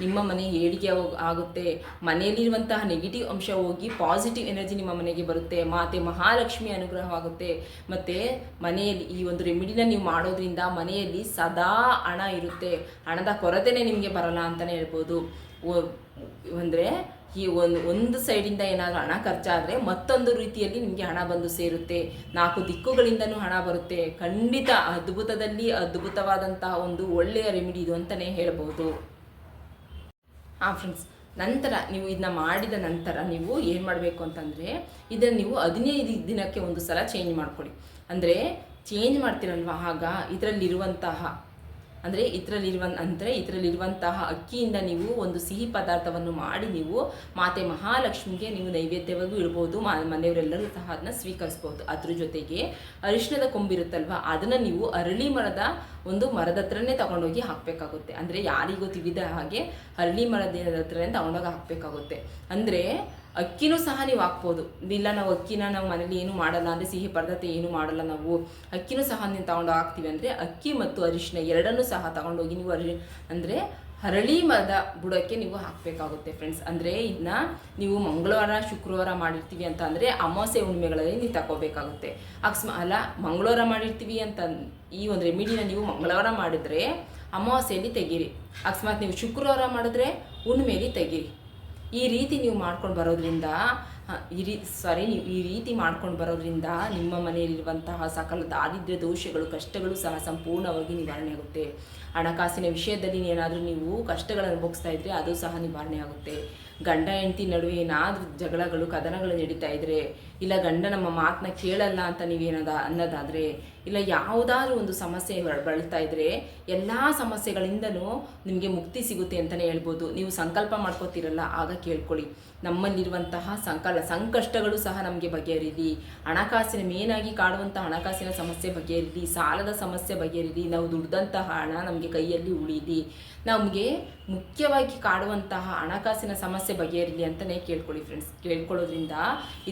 ನಿಮ್ಮ ಮನೆ ಏಳಿಗೆ ಆಗ್- ಆಗುತ್ತೆ. ಮನೆಯಲ್ಲಿರುವಂತಹ ನೆಗೆಟಿವ್ ಅಂಶ ಹೋಗಿ ಪಾಸಿಟಿವ್ ಎನರ್ಜಿ ನಿಮ್ಮ ಮನೆಗೆ ಬರುತ್ತೆ. ಮಾತೆ ಮಹಾಲಕ್ಷ್ಮಿ ಅನುಗ್ರಹವಾಗುತ್ತೆ. ಮತ್ತು ಮನೆಯಲ್ಲಿ ಈ ಒಂದು ರೆಮಿಡಿನ ನೀವು ಮಾಡೋದ್ರಿಂದ ಮನೆಯಲ್ಲಿ ಸದಾ ಹಣ ಇರುತ್ತೆ. ಹಣದ ಕೊರತೆನೇ ನಿಮಗೆ ಬರಲ್ಲ ಅಂತಲೇ ಹೇಳ್ಬೋದು. ಅಂದರೆ ಈ ಒಂದು ಒಂದು ಸೈಡಿಂದ ಏನಾದರೂ ಹಣ ಖರ್ಚಾದರೆ ಮತ್ತೊಂದು ರೀತಿಯಲ್ಲಿ ನಿಮಗೆ ಹಣ ಬಂದು ಸೇರುತ್ತೆ. ನಾಲ್ಕು ದಿಕ್ಕುಗಳಿಂದನೂ ಹಣ ಬರುತ್ತೆ. ಖಂಡಿತ ಅದ್ಭುತದಲ್ಲಿ ಅದ್ಭುತವಾದಂತಹ ಒಂದು ಒಳ್ಳೆಯ ರೆಮಿಡಿ ಇದು ಅಂತಲೇ ಹೇಳ್ಬೋದು. ಹಾಂ ಫ್ರೆಂಡ್ಸ್ ನಂತರ ನೀವು ಇದನ್ನ ಮಾಡಿದ ನಂತರ ನೀವು ಏನು ಮಾಡಬೇಕು ಅಂತಂದರೆ, ಇದನ್ನು ನೀವು ಹದಿನೈದು ದಿನಕ್ಕೆ ಒಂದು ಸಲ ಚೇಂಜ್ ಮಾಡ್ಕೊಳ್ಳಿ. ಅಂದರೆ ಚೇಂಜ್ ಮಾಡ್ತೀರಲ್ವ? ಆಗ ಇದರಲ್ಲಿರುವಂತಹ ಅಂದರೆ ಇದರಲ್ಲಿರುವ ಅಂದರೆ ಇದರಲ್ಲಿರುವಂತಹ ಅಕ್ಕಿಯಿಂದ ನೀವು ಒಂದು ಸಿಹಿ ಪದಾರ್ಥವನ್ನು ಮಾಡಿ ನೀವು ಮಾತೆ ಮಹಾಲಕ್ಷ್ಮಿಗೆ ನೀವು ನೈವೇದ್ಯವಾಗೂ ಇಡ್ಬೋದು ಮನೆಯವರೆಲ್ಲರೂ ಸಹ ಅದನ್ನ ಸ್ವೀಕರಿಸ್ಬೋದು. ಅದ್ರ ಜೊತೆಗೆ ಅರಿಶಿಣದ ಕೊಂಬಿರುತ್ತಲ್ವ, ಅದನ್ನು ನೀವು ಅರಳಿ ಮರದ ಒಂದು ಮರದ ಹತ್ರನೇ ತಗೊಂಡೋಗಿ ಹಾಕಬೇಕಾಗುತ್ತೆ. ಅಂದರೆ ಯಾರಿಗೂ ತಿಳಿದ ಹಾಗೆ ಅರಳಿ ಮರದ ಹತ್ರನೇ ತಗೊಂಡೋಗಿ ಹಾಕಬೇಕಾಗುತ್ತೆ. ಅಂದರೆ ಅಕ್ಕಿನೂ ಸಹ ನೀವು ಹಾಕ್ಬೋದು. ಇಲ್ಲ, ನಾವು ಅಕ್ಕಿನ ನಾವು ಮನೇಲಿ ಏನು ಮಾಡಲ್ಲ ಅಂದರೆ ಸಿಹಿ ಪದಾರ್ಥ ಏನು ಮಾಡಲ್ಲ ನಾವು. ಅಕ್ಕಿನೂ ಸಹ ನೀವು ತಗೊಂಡು ಹಾಕ್ತೀವಿ ಅಂದರೆ ಅಕ್ಕಿ ಮತ್ತು ಅರಿಶಿನ ಎರಡನ್ನೂ ಸಹ ತಗೊಂಡೋಗಿ ನೀವು ಅರಿ ಅಂದರೆ ಹರಳಿ ಮರದ ಬುಡಕ್ಕೆ ನೀವು ಹಾಕಬೇಕಾಗುತ್ತೆ ಫ್ರೆಂಡ್ಸ್ ಅಂದರೆ ಇದನ್ನ ನೀವು ಮಂಗಳವಾರ, ಶುಕ್ರವಾರ ಮಾಡಿರ್ತೀವಿ ಅಂತ ಅಂದರೆ ಅಮಾವಾಸ್ಯೆ ಹುಣ್ಣಿಮೆಗಳಲ್ಲಿ ನೀವು ತಗೋಬೇಕಾಗುತ್ತೆ ಅಕಸ್ಮಾ, ಅಲ್ಲ, ಮಂಗಳವಾರ ಮಾಡಿರ್ತೀವಿ ಅಂತ ಈ ಒಂದು ರೆಮಿಡಿನ ನೀವು ಮಂಗಳವಾರ ಮಾಡಿದರೆ ಅಮಾವಾಸ್ಯೆಯಲ್ಲಿ ತೆಗೀರಿ. ಅಕಸ್ಮಾತ್ ನೀವು ಶುಕ್ರವಾರ ಮಾಡಿದ್ರೆ ಹುಣ್ಣಿಮೆಯಲ್ಲಿ ತೆಗೀರಿ. ಈ ರೀತಿ ನೀವು ಮಾಡ್ಕೊಂಡು ಬರೋದ್ರಿಂದ ಈ ರೀ ಸಾರಿ ನೀವು ಈ ರೀತಿ ಮಾಡ್ಕೊಂಡು ಬರೋದ್ರಿಂದ ನಿಮ್ಮ ಮನೆಯಲ್ಲಿರುವಂತಹ ಸಕಲ ದಾರಿದ್ರ್ಯ ದೋಷಗಳು, ಕಷ್ಟಗಳು ಸಹ ಸಂಪೂರ್ಣವಾಗಿ ನಿವಾರಣೆ ಆಗುತ್ತೆ. ಹಣಕಾಸಿನ ವಿಷಯದಲ್ಲಿ ಏನಾದರೂ ನೀವು ಕಷ್ಟಗಳನ್ನು ಅನುಭವಿಸ್ತಾ ಇದ್ರೆ ಅದು ಸಹ ನಿವಾರಣೆ ಆಗುತ್ತೆ. ಗಂಡ, ಹೆಂಡತಿ ನಡುವೆ ಏನಾದರೂ ಜಗಳಗಳು, ಕದನಗಳು ನಡೀತಾ ಇದ್ರೆ, ಇಲ್ಲ ಗಂಡ ನಮ್ಮ ಮಾತನ್ನ ಕೇಳಲ್ಲ ಅಂತ ನೀವೇನದ ಅನ್ನೋದಾದರೆ, ಇಲ್ಲ ಯಾವುದಾದ್ರೂ ಒಂದು ಸಮಸ್ಯೆ ಬಳಲ್ತಾ ಇದ್ರೆ ಎಲ್ಲ ಸಮಸ್ಯೆಗಳಿಂದನೂ ನಿಮಗೆ ಮುಕ್ತಿ ಸಿಗುತ್ತೆ ಅಂತಲೇ ಹೇಳ್ಬೋದು. ನೀವು ಸಂಕಲ್ಪ ಮಾಡ್ಕೋತೀರಲ್ಲ, ಆಗ ಕೇಳ್ಕೊಳ್ಳಿ. ನಮ್ಮಲ್ಲಿರುವಂತಹ ಸಂಕಲ, ಸಂಕಷ್ಟಗಳು ಸಹ ನಮಗೆ ಬಗೆಹರಿಲಿ. ಹಣಕಾಸಿನ ಮೇನಾಗಿ ಕಾಡುವಂಥ ಹಣಕಾಸಿನ ಸಮಸ್ಯೆ ಬಗೆಹರಿಲಿ. ಸಾಲದ ಸಮಸ್ಯೆ ಬಗೆಹರಿಲಿ. ನಾವು ದುಡ್ದಂತಹ ಹಣ ನಮಗೆ ಕೈಯಲ್ಲಿ ಉಳಿದಿ. ನಮಗೆ ಮುಖ್ಯವಾಗಿ ಕಾಡುವಂತಹ ಹಣಕಾಸಿನ ಸಮಸ್ಯೆ ಬಗೆಹರಿಲಿ ಅಂತಲೇ ಕೇಳ್ಕೊಳ್ಳಿ ಫ್ರೆಂಡ್ಸ್ ಕೇಳ್ಕೊಳ್ಳೋದ್ರಿಂದ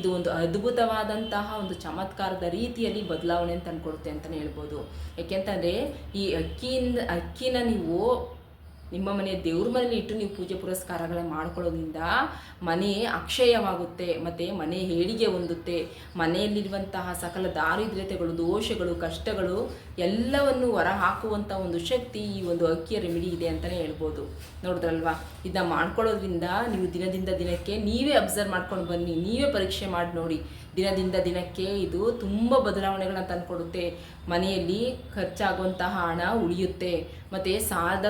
ಇದು ಒಂದು ಅದ್ಭುತವಾದಂತಹ ಒಂದು ಚಮತ್ಕಾರದ ರೀತಿಯಲ್ಲಿ ಬದಲಾವಣೆ ತಂದುಕೊಡುತ್ತೆ ಅಂತಲೇ ಹೇಳ್ಬೋದು. ಯಾಕೆಂತಂದರೆ ಈ ಅಕ್ಕಿಯಿಂದ, ಅಕ್ಕಿನ ನೀವು ನಿಮ್ಮ ಮನೆಯ ದೇವ್ರ ಮನೇಲಿ ಇಟ್ಟು ನೀವು ಪೂಜೆ ಪುರಸ್ಕಾರಗಳ ಮಾಡ್ಕೊಳ್ಳೋದ್ರಿಂದ ಮನೆ ಅಕ್ಷಯವಾಗುತ್ತೆ, ಮತ್ತು ಮನೆ ಹೇಳಿಗೆ ಹೊಂದುತ್ತೆ. ಮನೆಯಲ್ಲಿರುವಂತಹ ಸಕಲ ದಾರಿದ್ರ್ಯತೆಗಳು, ದೋಷಗಳು, ಕಷ್ಟಗಳು ಎಲ್ಲವನ್ನು ಹೊರ ಹಾಕುವಂಥ ಒಂದು ಶಕ್ತಿ, ಈ ಒಂದು ಅಕ್ಕಿಯ ರೆಮಿಡಿ ಇದೆ ಅಂತಲೇ ಹೇಳ್ಬೋದು. ನೋಡಿದ್ರಲ್ವಾ? ಇದನ್ನ ಮಾಡ್ಕೊಳ್ಳೋದ್ರಿಂದ ನೀವು ದಿನದಿಂದ ದಿನಕ್ಕೆ ನೀವೇ ಅಬ್ಸರ್ವ್ ಮಾಡ್ಕೊಂಡು ಬನ್ನಿ, ನೀವೇ ಪರೀಕ್ಷೆ ಮಾಡಿ ನೋಡಿ. ದಿನದಿಂದ ದಿನಕ್ಕೆ ಇದು ತುಂಬ ಬದಲಾವಣೆಗಳನ್ನ ತಂದುಕೊಡುತ್ತೆ. ಮನೆಯಲ್ಲಿ ಖರ್ಚಾಗುವಂತಹ ಹಣ ಉಳಿಯುತ್ತೆ. ಮತ್ತು ಸಾಲದ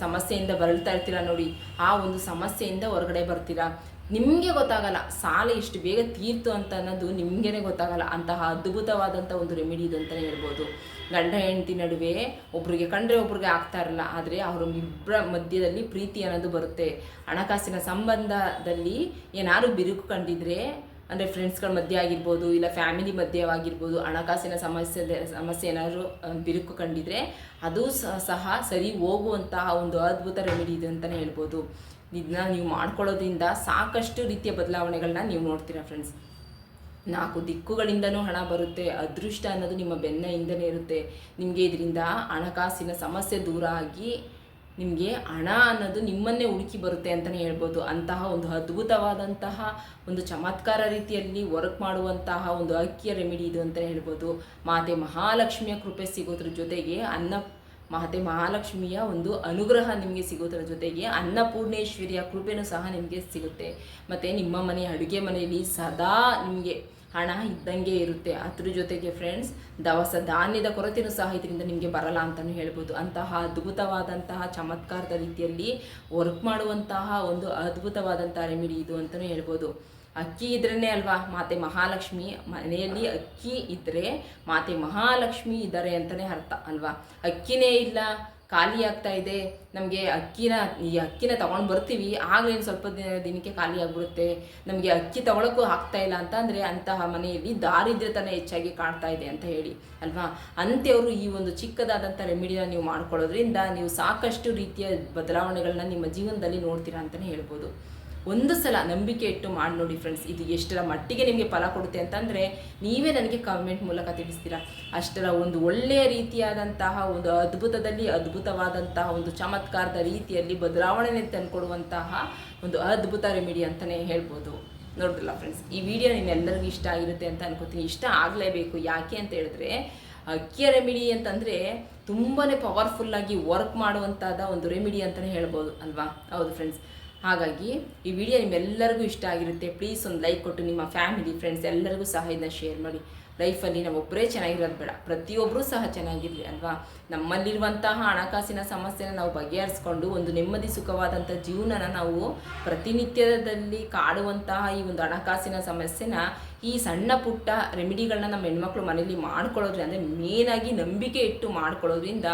ಸಮಸ್ಯೆಯಿಂದ ಬರಳ್ತಾ ಇರ್ತೀರಾ ನೋಡಿ? ಆ ಒಂದು ಸಮಸ್ಯೆಯಿಂದ ಹೊರಗಡೆ ಬರ್ತೀರಾ? ನಿಮಗೆ ಗೊತ್ತಾಗಲ್ಲ, ಸಾಲ ಇಷ್ಟು ಬೇಗ ತೀರ್ತು ಅಂತ ಅನ್ನೋದು ನಿಮಗೇನೆ ಗೊತ್ತಾಗಲ್ಲ. ಅಂತಹ ಅದ್ಭುತವಾದಂಥ ಒಂದು ರೆಮಿಡಿ ಇದು ಅಂತಲೇ ಹೇಳ್ಬೋದು. ಗಂಡ ಹೆಂಡತಿ ನಡುವೆ ಒಬ್ರಿಗೆ ಕಂಡ್ರೆ ಒಬ್ರಿಗೆ ಆಗ್ತಾ ಇರಲ್ಲ, ಆದರೆ ಅವರ ಇಬ್ಬರ ಮಧ್ಯದಲ್ಲಿ ಪ್ರೀತಿ ಅನ್ನೋದು ಬರುತ್ತೆ. ಹಣಕಾಸಿನ ಸಂಬಂಧದಲ್ಲಿ ಏನಾದ್ರು ಬಿರುಕು ಕಂಡಿದ್ರೆ, ಅಂದರೆ ಫ್ರೆಂಡ್ಸ್ಗಳ ಮಧ್ಯೆ ಆಗಿರ್ಬೋದು, ಇಲ್ಲ ಫ್ಯಾಮಿಲಿ ಮಧ್ಯೆ ಆಗಿರ್ಬೋದು, ಹಣಕಾಸಿನ ಸಮಸ್ಯೆ ಸಮಸ್ಯೆ ಏನಾದರೂ ಬಿರುಕು ಕಂಡಿದ್ರೆ ಅದು ಸಹ ಸರಿ ಹೋಗುವಂತಹ ಒಂದು ಅದ್ಭುತ ರೆಮಿಡಿ ಇದೆ ಅಂತಲೇ ಹೇಳ್ಬೋದು. ಇದನ್ನ ನೀವು ಮಾಡ್ಕೊಳ್ಳೋದ್ರಿಂದ ಸಾಕಷ್ಟು ರೀತಿಯ ಬದಲಾವಣೆಗಳನ್ನ ನೀವು ನೋಡ್ತೀರಾ ಫ್ರೆಂಡ್ಸ್ ನಾಲ್ಕು ದಿಕ್ಕುಗಳಿಂದನೂ ಹಣ ಬರುತ್ತೆ, ಅದೃಷ್ಟ ಅನ್ನೋದು ನಿಮ್ಮ ಬೆನ್ನ ಹಿಂದೆನೇ ಇರುತ್ತೆ. ನಿಮಗೆ ಇದರಿಂದ ಹಣಕಾಸಿನ ಸಮಸ್ಯೆ ದೂರ ಆಗಿ ನಿಮಗೆ ಹಣ ಅನ್ನೋದು ನಿಮ್ಮನ್ನೇ ಹುಡುಕಿ ಬರುತ್ತೆ ಅಂತಲೇ ಹೇಳ್ಬೋದು. ಅಂತಹ ಒಂದು ಅದ್ಭುತವಾದಂತಹ ಒಂದು ಚಮತ್ಕಾರ ರೀತಿಯಲ್ಲಿ ವರ್ಕ್ ಮಾಡುವಂತಹ ಒಂದು ಅಕ್ಕಿಯ ರೆಮಿಡಿ ಇದು ಅಂತಲೇ ಹೇಳ್ಬೋದು. ಮಾತೆ ಮಹಾಲಕ್ಷ್ಮಿಯ ಕೃಪೆ ಸಿಗೋದ್ರ ಜೊತೆಗೆ ಅನ್ನ ಮಾತೆ ಮಹಾಲಕ್ಷ್ಮಿಯ ಒಂದು ಅನುಗ್ರಹ ನಿಮಗೆ ಸಿಗೋದರ ಜೊತೆಗೆ ಅನ್ನಪೂರ್ಣೇಶ್ವರಿಯ ಕೃಪೆನೂ ಸಹ ನಿಮಗೆ ಸಿಗುತ್ತೆ. ಮತ್ತು ನಿಮ್ಮ ಮನೆ, ಅಡುಗೆ ಮನೆಯಲ್ಲಿ ಸದಾ ನಿಮಗೆ ಹಣ ಇದ್ದಂಗೆ ಇರುತ್ತೆ. ಅದ್ರ ಜೊತೆಗೆ ಫ್ರೆಂಡ್ಸ್ ದವಸ ಧಾನ್ಯದ ಕೊರತೆಯೂ ಸಹ ಇದರಿಂದ ನಿಮಗೆ ಬರಲ್ಲ ಅಂತಲೂ ಹೇಳ್ಬೋದು. ಅಂತಹ ಅದ್ಭುತವಾದಂತಹ ಚಮತ್ಕಾರದ ರೀತಿಯಲ್ಲಿ ವರ್ಕ್ ಮಾಡುವಂತಹ ಒಂದು ಅದ್ಭುತವಾದಂತಹ ರೆಮಿಡಿ ಇದು ಅಂತಲೂ ಹೇಳ್ಬೋದು. ಅಕ್ಕಿ ಇದ್ರೇ ಅಲ್ವಾ? ಮಾತೆ ಮಹಾಲಕ್ಷ್ಮಿ ಮನೆಯಲ್ಲಿ ಅಕ್ಕಿ ಇದ್ದರೆ ಮಾತೆ ಮಹಾಲಕ್ಷ್ಮಿ ಇದ್ದಾರೆ ಅಂತಲೇ ಅರ್ಥ ಅಲ್ವಾ? ಅಕ್ಕಿನೇ ಇಲ್ಲ, ಖಾಲಿ ಆಗ್ತಾ ಇದೆ. ನಮಗೆ ಅಕ್ಕಿನ, ಈ ಅಕ್ಕಿನ ತಗೊಂಡು ಬರ್ತೀವಿ. ಆಗಲೇನು ಸ್ವಲ್ಪ ದಿನ, ದಿನಕ್ಕೆ ಖಾಲಿ ಆಗಿಬಿಡುತ್ತೆ. ನಮಗೆ ಅಕ್ಕಿ ತಗೊಳಕ್ಕೂ ಆಗ್ತಾ ಇಲ್ಲ ಅಂತ ಅಂದರೆ ಅಂತಹ ಮನೆಯಲ್ಲಿ ದಾರಿದ್ರ್ಯತನ ಹೆಚ್ಚಾಗಿ ಕಾಣ್ತಾ ಇದೆ ಅಂತ ಹೇಳಿ, ಅಲ್ವಾ? ಅಂತೆಯವರು ಈ ಒಂದು ಚಿಕ್ಕದಾದಂಥ ರೆಮಿಡಿನ ನೀವು ಮಾಡ್ಕೊಳ್ಳೋದ್ರಿಂದ ನೀವು ಸಾಕಷ್ಟು ರೀತಿಯ ಬದಲಾವಣೆಗಳನ್ನ ನಿಮ್ಮ ಜೀವನದಲ್ಲಿ ನೋಡ್ತೀರಾ ಅಂತಲೇ ಹೇಳ್ಬೋದು. ಒಂದು ಸಲ ನಂಬಿಕೆ ಇಟ್ಟು ಮಾಡಿ ನೋಡಿ ಫ್ರೆಂಡ್ಸ್ ಇದು ಎಷ್ಟರ ಮಟ್ಟಿಗೆ ನಿಮಗೆ ಫಲ ಕೊಡುತ್ತೆ ಅಂತಂದರೆ ನೀವೇ ನನಗೆ ಕಮೆಂಟ್ ಮೂಲಕ ತಿಳಿಸ್ತೀರಾ. ಅಷ್ಟರ ಒಂದು ಒಳ್ಳೆಯ ರೀತಿಯಾದಂತಹ ಒಂದು ಅದ್ಭುತದಲ್ಲಿ ಅದ್ಭುತವಾದಂತಹ ಒಂದು ಚಮತ್ಕಾರದ ರೀತಿಯಲ್ಲಿ ಬದಲಾವಣೆ ತಂದುಕೊಡುವಂತಹ ಒಂದು ಅದ್ಭುತ ರೆಮಿಡಿ ಅಂತಲೇ ಹೇಳ್ಬೋದು. ನೋಡಿದ್ರಲ್ಲ ಫ್ರೆಂಡ್ಸ್ ಈ ವಿಡಿಯೋ ನಿಮ್ಮೆಲ್ಲರಿಗೂ ಇಷ್ಟ ಆಗಿರುತ್ತೆ ಅಂತ ಅನ್ಕೋತೀನಿ. ಇಷ್ಟ ಆಗಲೇಬೇಕು. ಯಾಕೆ ಅಂತ ಹೇಳಿದ್ರೆ, ಅಕ್ಕಿಯ ರೆಮಿಡಿ ಅಂತಂದರೆ ತುಂಬಾ ಪವರ್ಫುಲ್ಲಾಗಿ ವರ್ಕ್ ಮಾಡುವಂಥದ್ದು ಒಂದು ರೆಮಿಡಿ ಅಂತಲೇ ಹೇಳ್ಬೋದು ಅಲ್ವಾ? ಹೌದು ಫ್ರೆಂಡ್ಸ್ ಹಾಗಾಗಿ ಈ ವಿಡಿಯೋ ನಿಮ್ಮೆಲ್ಲರಿಗೂ ಇಷ್ಟ ಆಗಿರುತ್ತೆ ಪ್ಲೀಸ್ ಒಂದು ಲೈಕ್ ಕೊಟ್ಟು ನಿಮ್ಮ ಫ್ಯಾಮಿಲಿ ಫ್ರೆಂಡ್ಸ್ ಎಲ್ಲರಿಗೂ ಸಹ ಇದನ್ನ ಶೇರ್ ಮಾಡಿ ಲೈಫಲ್ಲಿ ನಾವು ಒಬ್ಬರೇ ಚೆನ್ನಾಗಿರೋದು ಬೇಡ ಪ್ರತಿಯೊಬ್ಬರೂ ಸಹ ಚೆನ್ನಾಗಿರಲಿ ಅಲ್ವಾ? ನಮ್ಮಲ್ಲಿರುವಂತಹ ಹಣಕಾಸಿನ ಸಮಸ್ಯೆನ ನಾವು ಬಗೆಹರಿಸ್ಕೊಂಡು ಒಂದು ನೆಮ್ಮದಿ ಸುಖವಾದಂಥ ಜೀವನನ ನಾವು ಪ್ರತಿನಿತ್ಯದಲ್ಲಿ ಕಾಡುವಂತಹ ಈ ಒಂದು ಹಣಕಾಸಿನ ಸಮಸ್ಯೆನ ಈ ಸಣ್ಣ ಪುಟ್ಟ ರೆಮಿಡಿಗಳನ್ನ ನಮ್ಮ ಹೆಣ್ಮಕ್ಳು ಮನೇಲಿ ಮಾಡ್ಕೊಳ್ಳೋದ್ರಿಂದ ಅಂದರೆ ಮೇನಾಗಿ ನಂಬಿಕೆ ಇಟ್ಟು ಮಾಡ್ಕೊಳ್ಳೋದ್ರಿಂದ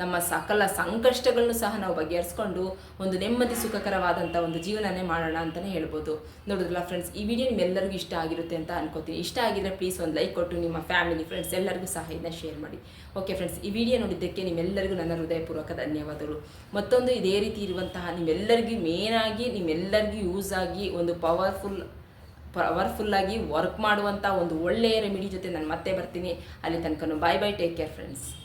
ನಮ್ಮ ಸಕಲ ಸಂಕಷ್ಟಗಳನ್ನು ಸಹ ನಾವು ಬಗೆಹರಿಸ್ಕೊಂಡು ಒಂದು ನೆಮ್ಮದಿ ಸುಖಕರವಾದಂಥ ಒಂದು ಜೀವನನೇ ಮಾಡೋಣ ಅಂತಲೇ ಹೇಳ್ಬೋದು. ನೋಡಿದ್ರಲ್ಲ ಫ್ರೆಂಡ್ಸ್ ಈ ವಿಡಿಯೋ ನಿಮ್ಮೆಲ್ಲರಿಗೂ ಇಷ್ಟ ಆಗಿರುತ್ತೆ ಅಂತ ಅನ್ಕೋತೀನಿ. ಇಷ್ಟ ಆಗಿದ್ರೆ ಪ್ಲೀಸ್ ಒಂದು ಲೈಕ್ ಕೊಟ್ಟು ನಿಮ್ಮ ಫ್ಯಾಮಿಲಿ ಫ್ರೆಂಡ್ಸ್ ಎಲ್ಲರಿಗೂ ಸಹ ಇದನ್ನ ಶೇರ್ ಮಾಡಿ. ಓಕೆ ಫ್ರೆಂಡ್ಸ್ ಈ ವಿಡಿಯೋ ನೋಡಿದ್ದಕ್ಕೆ ನಿಮ್ಮೆಲ್ಲರಿಗೂ ನನ್ನ ಹೃದಯಪೂರ್ವಕ ಧನ್ಯವಾದಗಳು. ಮತ್ತೊಂದು ಇದೇ ರೀತಿ ಇರುವಂತಹ ನಿಮ್ಮೆಲ್ಲರಿಗೂ ಮೇನಾಗಿ ನಿಮ್ಮೆಲ್ಲರಿಗೂ ಯೂಸ್ ಆಗಿ ಒಂದು ಪವರ್ಫುಲ್ ಪವರ್ಫುಲ್ಲಾಗಿ ವರ್ಕ್ ಮಾಡುವಂಥ ಒಂದು ಒಳ್ಳೆಯ ರೆಮಿಡಿ ಜೊತೆ ನಾನು ಮತ್ತೆ ಬರ್ತೀನಿ. ಅಲ್ಲಿ ತನಕ bye bye take care friends